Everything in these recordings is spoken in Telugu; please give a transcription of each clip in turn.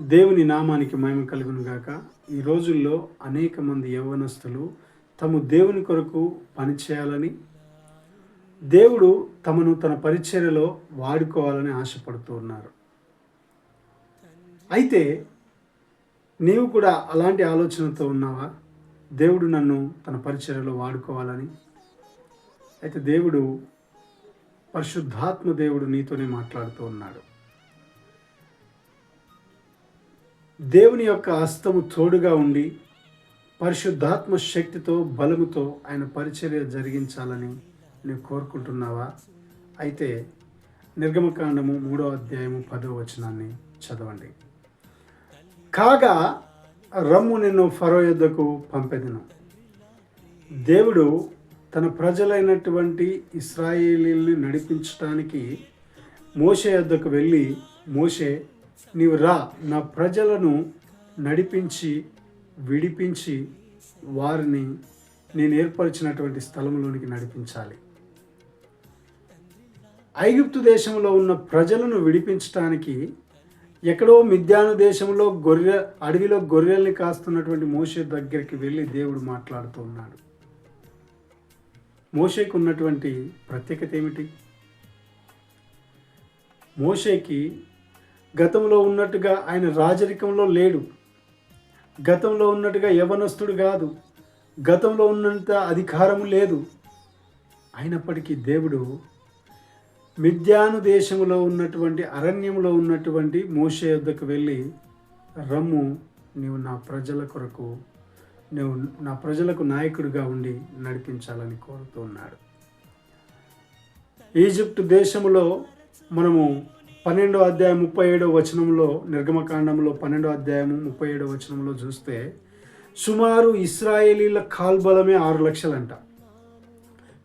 దేవుని నామానికి మహిమ కలుగును గాక. ఈ రోజుల్లో అనేక మంది యవ్వనస్తులు తము దేవుని కొరకు పనిచేయాలని దేవుడు తమను తన పరిచర్యలో వాడుకోవాలని ఆశపడుతూ ఉన్నారు. అయితే నీవు కూడా అలాంటి ఆలోచనతో ఉన్నావా? దేవుడు నన్ను తన పరిచర్యలో వాడుకోవాలని. అయితే దేవుడు పరిశుద్ధాత్మ దేవుడు నీతోనే మాట్లాడుతూ ఉన్నాడు. దేవుని యొక్క హస్తము తోడుగా ఉండి పరిశుద్ధాత్మ శక్తితో బలముతో ఆయన పరిచర్య జరిగించాలని నువ్వు కోరుకుంటున్నావా? అయితే నిర్గమకాండము మూడో అధ్యాయము పదో వచనాన్ని చదవండి. కాగా రమ్ము నిన్ను ఫరో యుద్ధకు పంపెదను. దేవుడు తన ప్రజలైనటువంటి ఇస్రాయేలీల్ని నడిపించడానికి మోషే యొద్దకు వెళ్ళి మోషే నీవు రా. నా ప్రజలను నడిపించి విడిపించి వారిని నేను ఏర్పరిచినటువంటి స్థలంలోనికి నడిపించాలి. ఐగుప్తు దేశంలో ఉన్న ప్రజలను విడిపించడానికి ఎక్కడో మిద్యాను దేశంలో గొర్రె అడవిలో గొర్రెల్ని కాస్తున్నటువంటి మోషే దగ్గరికి వెళ్ళి దేవుడు మాట్లాడుతూ ఉన్నాడు. మోషేకు ఉన్నటువంటి ప్రత్యేకత ఏమిటి? మోషేకి గతంలో ఉన్నట్టుగా ఆయన రాజరికంలో లేడు. గతంలో ఉన్నట్టుగా యవనస్తుడు కాదు. గతంలో ఉన్నంత అధికారము లేదు. అయినప్పటికీ దేవుడు మిద్యాను దేశంలో ఉన్నటువంటి అరణ్యంలో ఉన్నటువంటి మోషే యొద్దకు వెళ్ళి రమ్ము నీవు నా ప్రజల కొరకు నువ్వు నా ప్రజలకు నాయకుడిగా ఉండి నడిపించాలని కోరుతూ ఉన్నాడు. ఈజిప్ట్ దేశంలో మనము పన్నెండో అధ్యాయం ముప్పై ఏడో వచనంలో నిర్గమకాండంలో పన్నెండో అధ్యాయము ముప్పై ఏడో వచనంలో చూస్తే సుమారు ఇస్రాయేలీల కాల్బలమే ఆరు లక్షలంట.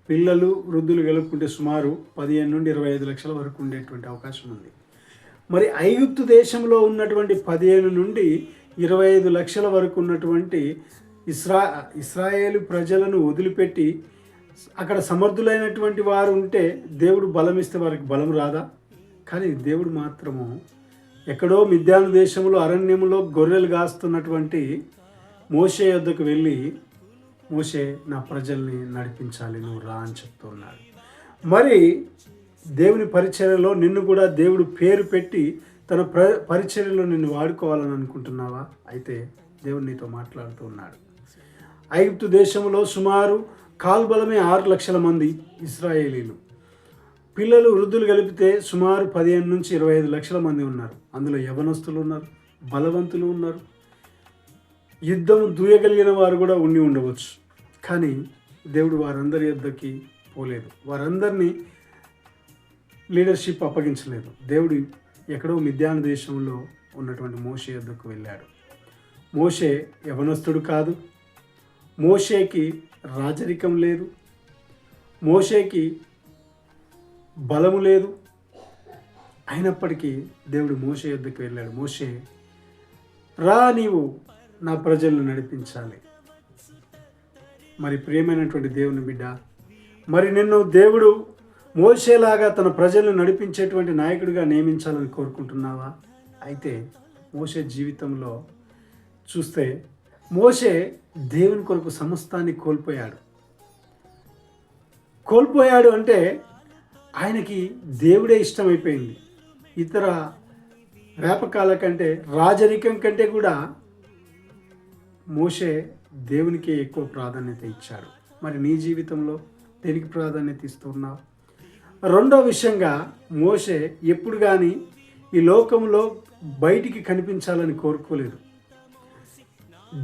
పిల్లలు వృద్ధులు గెలుపుకుంటే సుమారు పదిహేను నుండి ఇరవై ఐదు లక్షల వరకు ఉండేటువంటి అవకాశం ఉంది. మరి ఐగుప్తు దేశంలో ఉన్నటువంటి పదిహేను నుండి ఇరవై ఐదు లక్షల వరకు ఉన్నటువంటి ఇస్రా ఇస్రాయేలు ప్రజలను వదిలిపెట్టి అక్కడ సమర్థులైనటువంటి వారు ఉంటే దేవుడు బలం ఇస్తే వారికి బలం రాదా? కానీ దేవుడు మాత్రము ఎక్కడో మిద్యాన దేశంలో అరణ్యంలో గొర్రెలు కాస్తున్నటువంటి మోషే యొద్దకు వెళ్ళి మోషే నా ప్రజల్ని నడిపించాలి నువ్వు రా అని చెప్తున్నాడు మరి దేవుని పరిచర్యలో నిన్ను కూడా దేవుడు పేరు పెట్టి తన ప్ర పరిచర్యలో నిన్ను వాడుకోవాలని అనుకుంటున్నావా? అయితే దేవుడు నీతో మాట్లాడుతూ ఉన్నాడు. ఐగుప్తు దేశంలో సుమారు కాల్బలమే ఆరు లక్షల మంది ఇస్రాయేలీలు. పిల్లలు వృద్ధులు కలిపితే సుమారు పదిహేను నుంచి ఇరవై ఐదు లక్షల మంది ఉన్నారు. అందులో యవనస్తులు ఉన్నారు బలవంతులు ఉన్నారు. యుద్ధం దూయగలిగిన వారు కూడా ఉండి ఉండవచ్చు. కానీ దేవుడు వారందరి యుద్ధకి పోలేదు. వారందరినీ లీడర్షిప్ అప్పగించలేదు. దేవుడు ఎక్కడో మిద్యాన దేశంలో ఉన్నటువంటి మోషే యుద్ధకు వెళ్ళాడు. మోషే యవనస్తుడు కాదు. మోషేకి రాజరికం లేదు. మోషేకి బలము లేదు. అయినప్పటికీ దేవుడు మోషే యుద్ధకు వెళ్ళాడు. మోషే రా నీవు నా ప్రజలను నడిపించాలి. మరి ప్రియమైనటువంటి దేవుని బిడ్డ మరి నిన్ను దేవుడు మోసేలాగా తన ప్రజలను నడిపించేటువంటి నాయకుడిగా నియమించాలని కోరుకుంటున్నావా? అయితే మోసే జీవితంలో చూస్తే మోసే దేవుని కొరకు సమస్తాన్ని కోల్పోయాడు. కోల్పోయాడు అంటే ఆయనకి దేవుడే ఇష్టమైపోయింది. ఇతర వ్యాపకాల కంటే రాజరికం కంటే కూడా మోషే దేవునికి ఎక్కువ ప్రాధాన్యత ఇచ్చాడు. మరి నీ జీవితంలో దేనికి ప్రాధాన్యత ఇస్తున్నావు రెండో విషయంగా మోషే ఎప్పుడు కానీ ఈ లోకంలో బయటికి కనిపించాలని కోరుకోలేదు.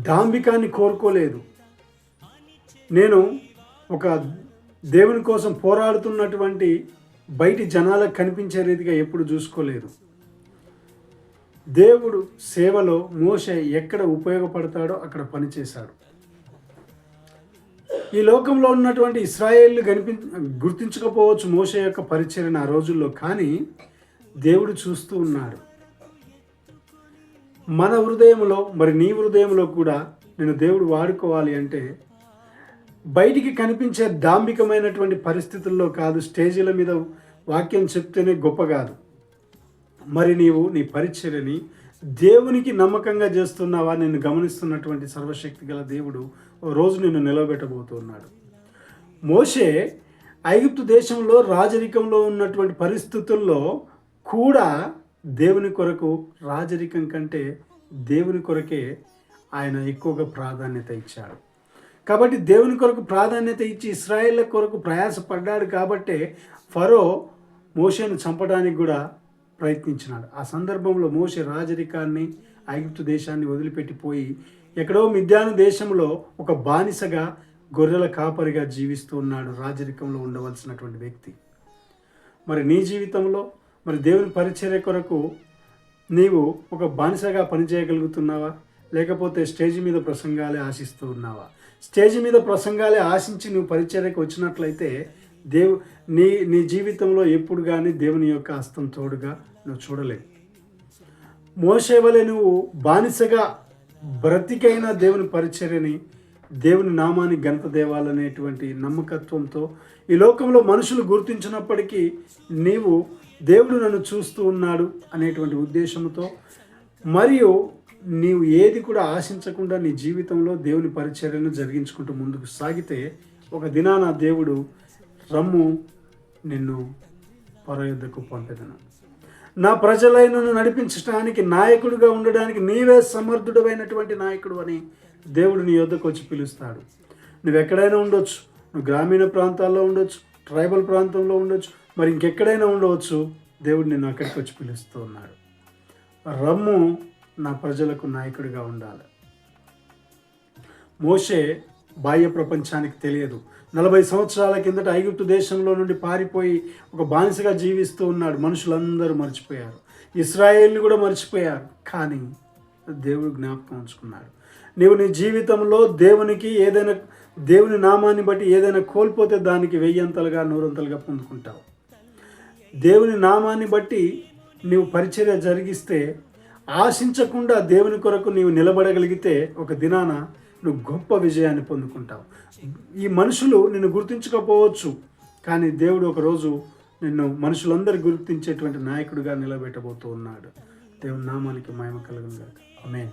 డాంబికాన్ని కోరుకోలేదు. నేను ఒక దేవుని కోసం పోరాడుతున్నటువంటి బయటి జనాలకు కనిపించే రీతిగా ఎప్పుడు చూసుకోలేదు. దేవుడు సేవలో మోస ఎక్కడ ఉపయోగపడతాడో అక్కడ పనిచేశాడు. ఈ లోకంలో ఉన్నటువంటి ఇస్రాయేళ్ళు కనిపి గుర్తించకపోవచ్చు మోస యొక్క పరిచయం ఆ రోజుల్లో కానీ దేవుడు చూస్తూ ఉన్నాడు. మన హృదయంలో మరి నీ హృదయంలో కూడా నేను దేవుడు వాడుకోవాలి అంటే బయటికి కనిపించే దాంభికమైనటువంటి పరిస్థితుల్లో కాదు స్టేజీల మీద వాక్యం చెప్తేనే గొప్ప కాదు. మరి నీవు నీ పరిచర్యని దేవునికి నమ్మకంగా చేస్తున్నావా? నిన్ను గమనిస్తున్నటువంటి సర్వశక్తి గల దేవుడు ఓ రోజు నిన్ను నిలబెట్టబోతున్నాడు మోషే ఐగుప్తు దేశంలో రాజరికంలో ఉన్నటువంటి పరిస్థితుల్లో కూడా దేవుని కొరకు రాజరికం కంటే దేవుని కొరకే ఆయన ఎక్కువగా ప్రాధాన్యత ఇచ్చాడు. కాబట్టి దేవుని కొరకు ప్రాధాన్యత ఇచ్చి ఇస్రాయేళ్ళ కొరకు ప్రయాసపడ్డాడు కాబట్టే ఫరో మోషేను చంపడానికి కూడా ప్రయత్నించినాడు. ఆ సందర్భంలో మోషే రాజరికాన్ని ఐగుప్తు దేశాన్ని వదిలిపెట్టిపోయి ఎక్కడో మిద్యాను దేశంలో ఒక బానిసగా గొర్రెల కాపరిగా జీవిస్తూ ఉన్నాడు రాజరికంలో ఉండవలసినటువంటి వ్యక్తి. మరి నీ జీవితంలో మరి దేవుని పరిచర్య కొరకు నీవు ఒక బానిసగా పనిచేయగలుగుతున్నావా? లేకపోతే స్టేజ్ మీద ప్రసంగాలే ఆశిస్తూ ఉన్నావా? స్టేజ్ మీద ప్రసంగాలే ఆశించి నువ్వు పరిచర్యకు వచ్చినట్లయితే దేవు నీ నీ జీవితంలో ఎప్పుడు కానీ దేవుని యొక్క హస్తం తోడుగా నువ్వు చూడలేవు. మోసే వలె నువ్వు బానిసగా బ్రతికైన దేవుని పరిచర్యని దేవుని నామాన్ని గణత దేవాలనేటువంటి నమ్మకత్వంతో ఈ లోకంలో మనుషులు గుర్తించినప్పటికీ నీవు దేవుడు నన్ను చూస్తూ ఉన్నాడు అనేటువంటి ఉద్దేశంతో మరియు నీవు ఏది కూడా ఆశించకుండా నీ జీవితంలో దేవుని పరిచర్యను జరిగించుకుంటూ ముందుకు సాగితే ఒక దినాన దేవుడు రమ్ము నిన్ను పరయుద్ధకు పంపెదను. నా ప్రజలైనను నడిపించడానికి నాయకుడిగా ఉండడానికి నీవే సమర్థుడమైనటువంటి నాయకుడు అని దేవుడు నీ యొద్దకు వచ్చి పిలుస్తాడు. నువ్వు ఎక్కడైనా ఉండొచ్చు. నువ్వు గ్రామీణ ప్రాంతాల్లో ఉండొచ్చు ట్రైబల్ ప్రాంతంలో ఉండొచ్చు మరి ఇంకెక్కడైనా ఉండవచ్చు. దేవుడు నిన్ను అక్కడికి వచ్చి పిలుస్తూ ఉన్నాడు. రమ్ము నా ప్రజలకు నాయకుడిగా ఉండాలి. మోషే బాహ్య ప్రపంచానికి తెలియదు. నలభై సంవత్సరాల కిందట ఐగుప్తు దేశంలో నుండి పారిపోయి ఒక బానిసగా జీవిస్తూ ఉన్నాడు. మనుషులందరూ మర్చిపోయారు. ఇస్రాయేల్ని కూడా మర్చిపోయారు. కానీ దేవుడు జ్ఞాపకం ఉంచుకున్నాడు. నీవు నీ జీవితంలో దేవునికి ఏదైనా దేవుని నామాన్ని బట్టి ఏదైనా కోల్పోతే దానికి వెయ్యంతలుగా నూరంతలుగా పొందుకుంటావు. దేవుని నామాన్ని బట్టి నీవు పరిచర్య జరిగిస్తే ఆశించకుండా దేవుని కొరకు నీవు నిలబడగలిగితే ఒక దినాన నువ్వు గొప్ప విజయాన్ని పొందుకుంటావు. ఈ మనుషులు నిన్ను గుర్తించకపోవచ్చు కానీ దేవుడు ఒకరోజు నిన్ను మనుషులందరూ గుర్తించేటువంటి నాయకుడిగా నిలబెట్టబోతూ ఉన్నాడు. దేవుని నామానికి మహిమ కలుగును ఆమె